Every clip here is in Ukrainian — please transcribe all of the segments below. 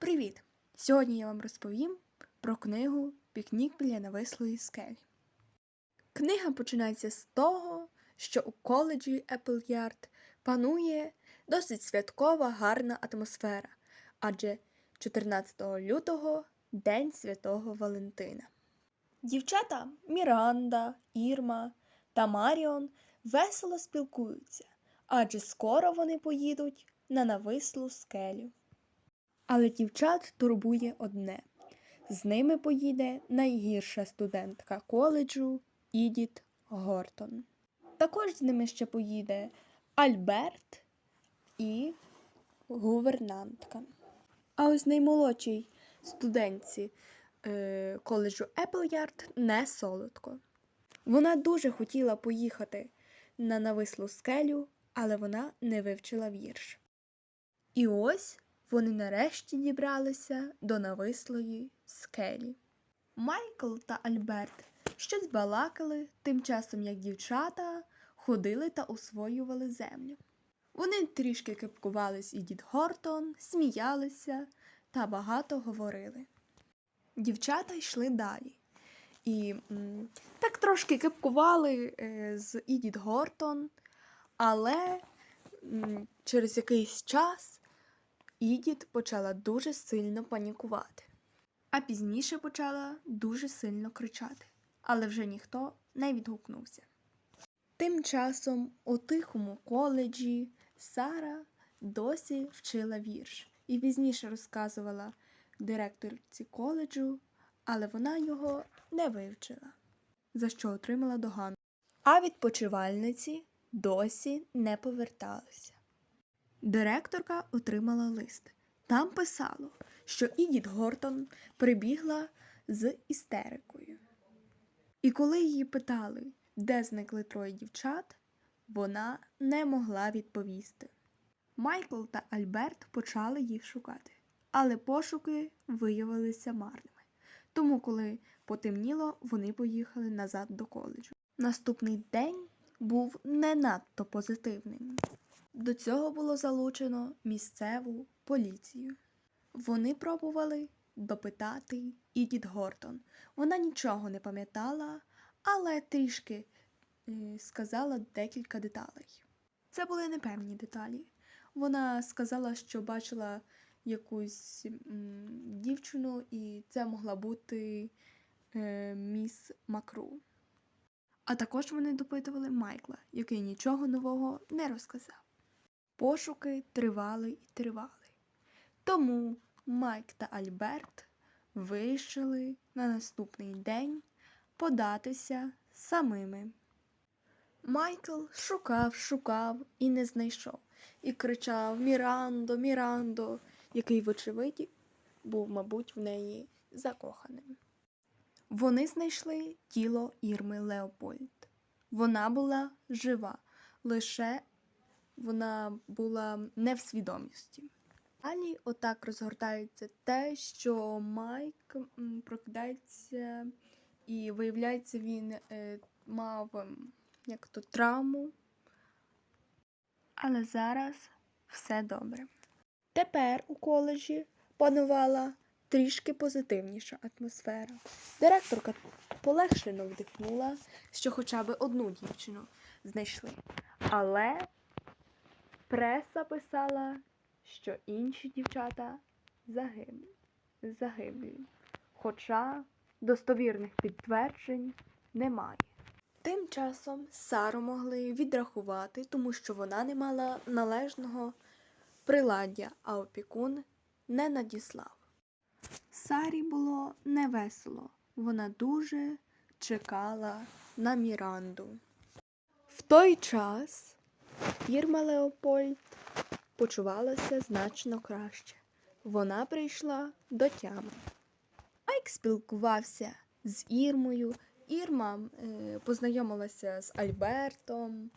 Привіт! Сьогодні я вам розповім про книгу Пікнік біля навислої скелі. Книга починається з того, що у коледжі Еплярд панує досить святкова гарна атмосфера, адже 14 лютого День Святого Валентина. Дівчата Міранда, Ірма та Маріон весело спілкуються, адже скоро вони поїдуть на навислу скелю. Але дівчат турбує одне. З ними поїде найгірша студентка коледжу Ідіт Гортон. Також з ними ще поїде Альберт і гувернантка. А ось наймолодшій студентці е, коледжу Еплярд не солодко. Вона дуже хотіла поїхати на навислу скелю, але вона не вивчила вірш. І ось вони нарешті дібралися до навислої скелі. Майкл та Альберт щось балакали, тим часом як дівчата ходили та освоювали землю. Вони трішки кипкувались і дід Гортон, сміялися та багато говорили. Дівчата йшли далі. І м, так трошки кипкували е, з Ідіт Гортон, але м, через якийсь час Ідіт почала дуже сильно панікувати, а пізніше почала дуже сильно кричати, але вже ніхто не відгукнувся. Тим часом у тихому коледжі Сара досі вчила вірш і пізніше розказувала директорці коледжу, але вона його не вивчила, за що отримала догану. А відпочивальниці досі не поверталися. Директорка отримала лист. Там писало, що Ідіт Гортон прибігла з істерикою. І коли її питали, де зникли троє дівчат, вона не могла відповісти. Майкл та Альберт почали їх шукати, але пошуки виявилися марними. Тому, коли потемніло, вони поїхали назад до коледжу. Наступний день був не надто позитивним. До цього було залучено місцеву поліцію. Вони пробували допитати Ідіт Гортон. Вона нічого не пам'ятала, але трішки е, сказала декілька деталей. Це були непевні деталі. Вона сказала, що бачила якусь дівчину, і це могла бути е, міс Макру. А також вони допитували Майкла, який нічого нового не розказав. Пошуки тривали і тривали. Тому Майк та Альберт вирішили на наступний день податися самими. Майкл шукав, шукав і не знайшов, і кричав Мірандо, Мірандо, який, вочевидь, був, мабуть, в неї закоханим. Вони знайшли тіло Ірми Леопольд. Вона була жива, лише вона була не в свідомості. Далі отак розгортається те, що Майк прокидається і виявляється, він е, мав як то травму. Але зараз все добре. Тепер у коледжі панувала трішки позитивніша атмосфера. Директорка полегшено вдихнула, що хоча б одну дівчину знайшли. Але преса писала, що інші дівчата загиблі. загиблі. Хоча достовірних підтверджень немає. Тим часом Сару могли відрахувати, тому що вона не мала належного приладдя, а опікун не надіслав. Сарі було невесело. Вона дуже чекала на Міранду. В той час Ірма Леопольд почувалася значно краще. Вона прийшла до тями. Майк спілкувався з Ірмою. Ірма е, познайомилася з Альбертом,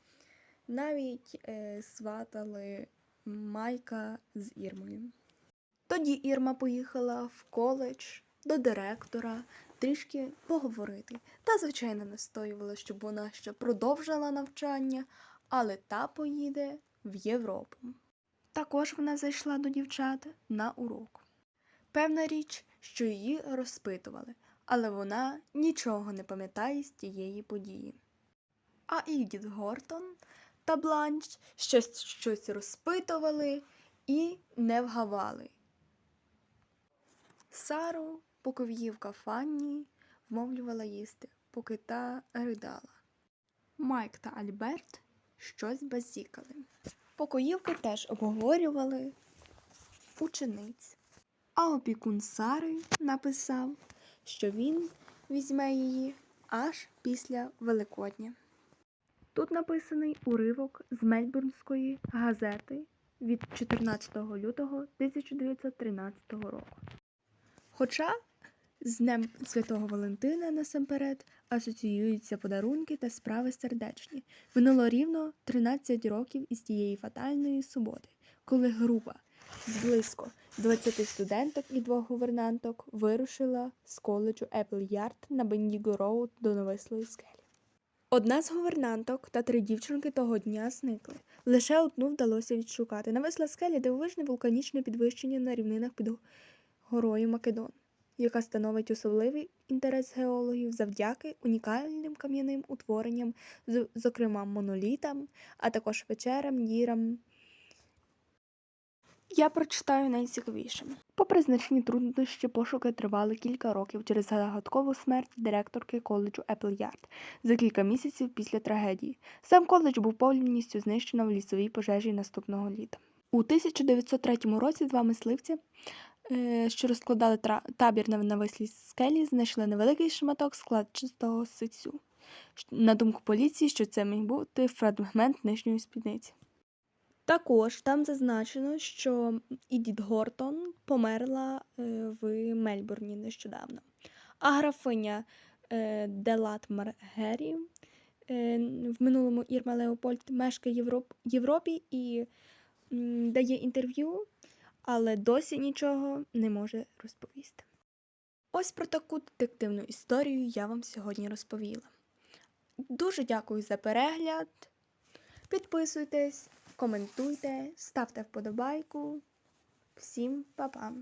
навіть е, сватали Майка з Ірмою. Тоді Ірма поїхала в коледж до директора трішки поговорити. Та, звичайно, настоювала, щоб вона ще продовжила навчання, але та поїде в Європу. Також вона зайшла до дівчат на урок. Певна річ, що її розпитували, але вона нічого не пам'ятає з тієї події. А Ідіт Гортон та Бланш щось, щось розпитували і не вгавали. Сару поков'ївка Фанні вмовлювала їсти, поки та ридала. Майк та Альберт щось базікали. Покоївки теж обговорювали учениць. А опікун Сари написав, що він візьме її аж після Великодня. Тут написаний уривок з Мельбурнської газети від 14 лютого 1913 року. Хоча з Днем Святого Валентина насамперед асоціюються подарунки та справи сердечні. Минуло рівно 13 років із тієї фатальної суботи, коли група з близько 20 студенток і двох гувернанток вирушила з коледжу Apple Yard на Бендіго Роуд до Навислої скелі. Одна з гувернанток та три дівчинки того дня зникли. Лише одну вдалося відшукати. Нависла скелі дивовижне вулканічне підвищення на рівнинах під горою Македон, яка становить особливий інтерес геологів завдяки унікальним кам'яним утворенням, зокрема монолітам, а також печерам, дірам. Я прочитаю найцікавіше. Попри значні труднощі, пошуки тривали кілька років через загадкову смерть директорки коледжу Apple Yard за кілька місяців після трагедії. Сам коледж був повністю знищено в лісовій пожежі наступного літа. У 1903 році два мисливці, що розкладали табір на навислій скелі, знайшли невеликий шматок складчистого сицю. На думку поліції, що це міг бути фрагмент нижньої спідниці. Також там зазначено, що Ідіт Гортон померла е, в Мельбурні нещодавно. А графиня е, Делат Маргері е, в минулому Ірма Леопольд мешкає в Європі і дає інтерв'ю, але досі нічого не може розповісти. Ось про таку детективну історію я вам сьогодні розповіла. Дуже дякую за перегляд. Підписуйтесь, коментуйте, ставте вподобайку. Всім па-па!